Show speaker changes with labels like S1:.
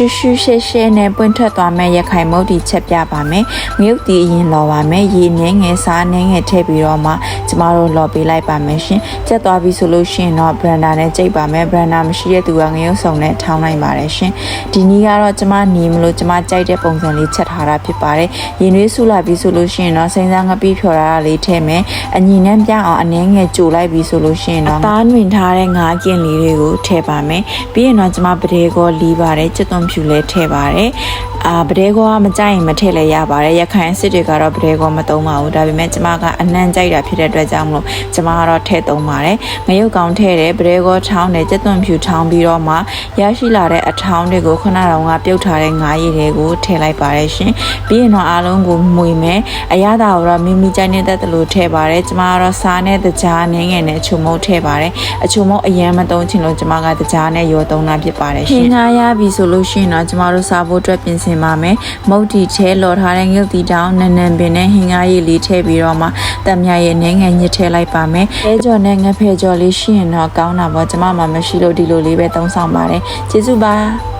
S1: ရှူရှူရှဲရှဲနဲ့ပွင့်ထွက်သွားမဲ့ရခိုင်မုတ်တီချက်ပြပါမယ်ငရုတ်တီအရင်လော်ပါမယ်ရေနည်းငယ်စားနည်းငယ်ထည့်ပြီးတော့မှကျမတို့လော်ပေးလိုက်ပါမယ်ရှင်ကြက်သွားပြီဆိုလို့ရှိရင်တော့ blender နဲ့ကြိတ်ပါမယ် blender မရှိတဲ့သူကငရုတ်စုံနဲ့ထောင်းလိုက်ပါတယ်ရှင်ဒီနည်းကတော့ကျမနီးမလို့ကျမကြိုက်တဲ့ပုံစံလေးချက်ထားတာဖြစ်ပါတယ်ရင်သွေးဆူလာပြီဆိုလို့ရှိရင်တော့စိမ့်စားငပိဖြော်တာလေးထည့်မယ်အညီနဲ့ပြအောင်အနှဲငယ်ကြိုလိုက်ပြီဆိုလို့ရှိရင်တော့သားနှွင်ထားတဲ့ငါးကင်လေးတွေကိုထည့်ပါမယ်ပြီးရင်တော့ကျမပတဲကောလီးပါတယ်ကြက်သွန်ဖြူလည်းထည့်ပါတယ်အာပတဲကောကမကြိုက်ရင်မထည့်လည်းရပါတယ်ရခိုင်စစ်တွေကတော့ပတဲကောမသုံးပါဘူးဒါပေမဲ့ကျမကအနှံ့ကြိုက်တာဖြစ်တဲ့အတွက်ကြောင့်မလို့ကျမကတော့ထည့်သုံးပါတယ်ငရုတ်ကောင်ထည့်တယ်ပတဲကောထောင်းတယ်ကြက်သွန်ဖြူထောင်းပြီးတော့မှရရှိလာတဲ့အထောင်းတွေကိုခုနကတော့ကပြုတ်ထားတဲ့ငါးရည်တွေကိုထည့်လိုက်ပါတယ်ရှင်ပြီးရင်တော့အားလုံးကိုမှုိမယ်အရသာကိုတော့မိမိကြိုက်နေတဲ့တလို့ထည့်ပါတယ်ကျမကတော့စားနဲ့တကြားနင်းငယ်နဲ့ချုံမုတ်ထည့်ပါတယ်အချုံမုတ်အရင်မသုံးချင်လို့ကျမကတကြားနဲ့ရောသုံးတာဖြစ်ပါတယ်ရှင်ငါးရပြီဆိုလို့ရှိရင်တော့ကျမတို့စားဖို့အတွက်ပြင်ဆင်ပါမယ်မုတ်တီထဲလော်ထားတဲ့ငုတ်တီတောင်းနန်နန်ပင်နဲ့ဟင်္ကားရည်လေးထည့်ပြီးတော့မှတံမြရဲ့နင်းငယ်ညစ်ထည့်လိုက်ပါမယ်အဲကြော်နဲ့ငဖဲကြော်လေးရှိရင်တော့ကောင်းတာပေါ့ကျမမှမရှိလို့ဒီလိုလေးပဲသုံးဆောင်ပါတယ်ကျေးဇူးပါ